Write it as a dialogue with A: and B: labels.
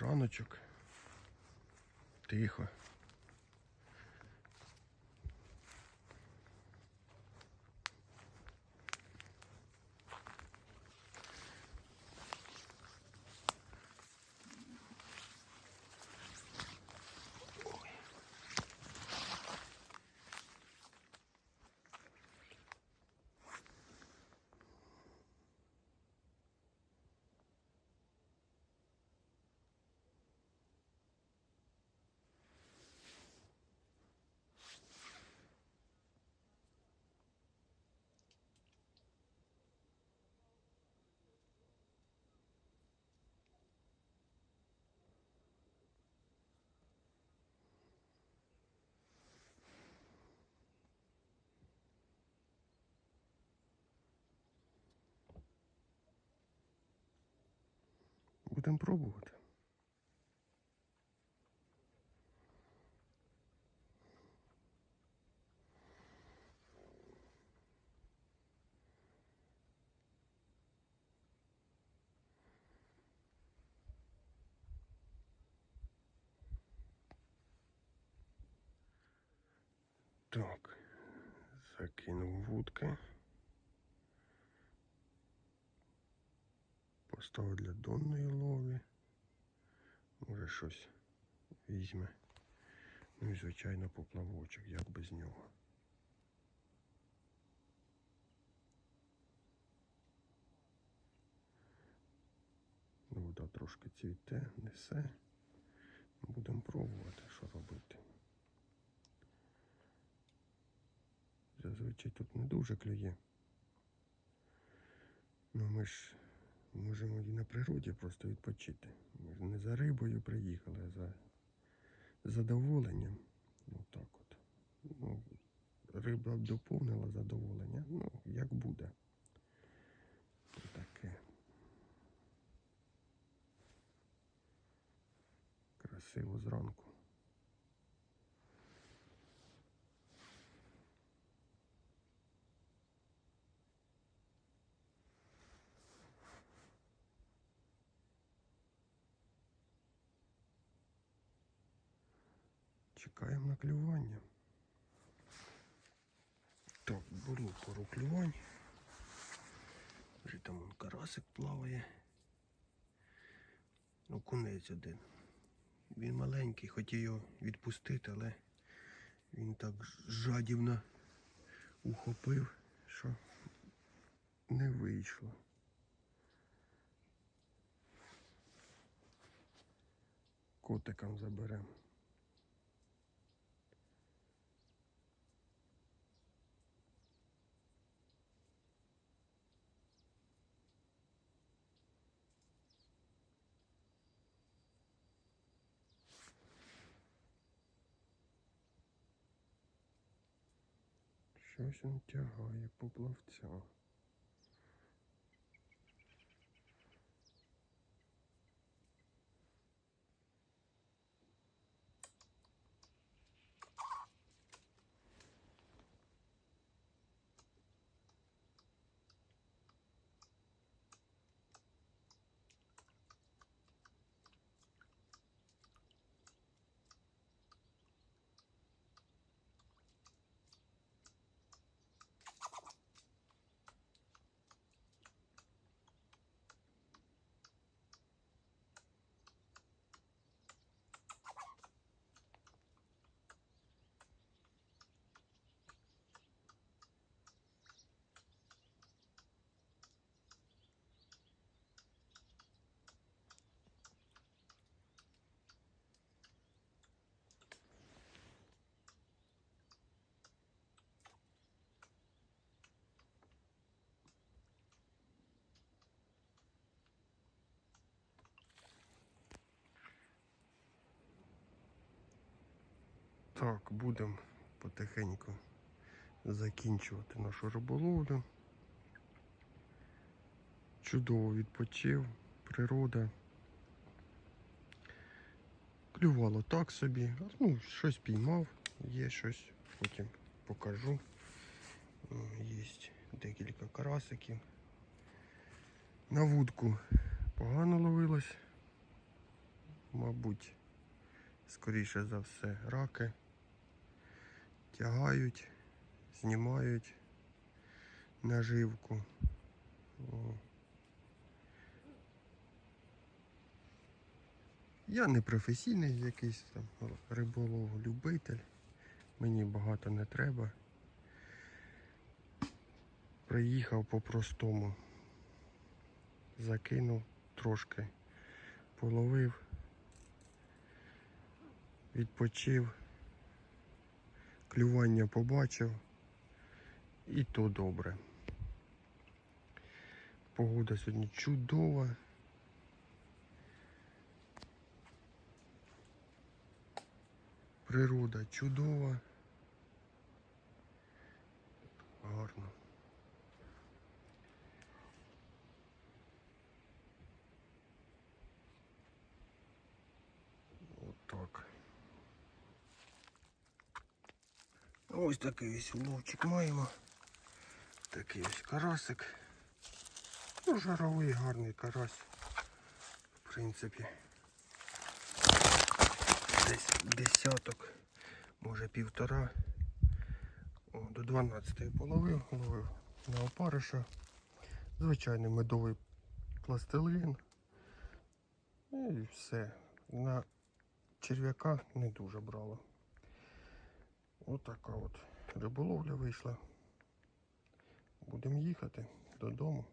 A: раночок. Тихо. Будемо пробувати. Так, закинув вудки. Поставив для донної лові. Може щось візьме. Ну і звичайно поплавочок, як без нього. Ну, Вода трошки цвіте, несе. Будемо пробувати, що робити. Зазвичай тут не дуже клює. Ну ми ж можемо і на природі просто відпочити. Ми ж не за рибою приїхали, а за задоволенням. Ну так от. Ну, риба доповнила задоволення. Ну, як буде. То таке. Красиво зранку. Чекаємо на клювання. Так, беру пару клювань. Вже там он карасик плаває. Окунець один. Він маленький, хотів його відпустити, але він так жадібно ухопив, що не вийшло. Котикам заберемо. Щось він тягає поплавця. Так, будемо потихеньку закінчувати нашу риболовлю. Чудово відпочив, природа. Клювало так собі, ну, щось піймав, є щось, потім покажу. Є декілька карасиків. На вудку погано ловилось. мабуть, скоріше за все, раки. Тягають, знімають наживку. О. Я не професійний якийсь там риболов, любитель. Мені багато не треба. Приїхав по-простому. Закинув трошки, половив, відпочив, клювання побачив і то добре. Погода сьогодні чудова. Природа чудова. Гарно. Отак. Ось такий ось уловчик маємо. Такий ось карасик. Ну, жаровий гарний карась. В принципі. Десь десяток, може півтора. О, до 12 половив, ловив на опариша. Звичайний медовий пластилин. І все. На черв'яка не дуже брало. Отака от риболовля вийшла. Будемо їхати додому.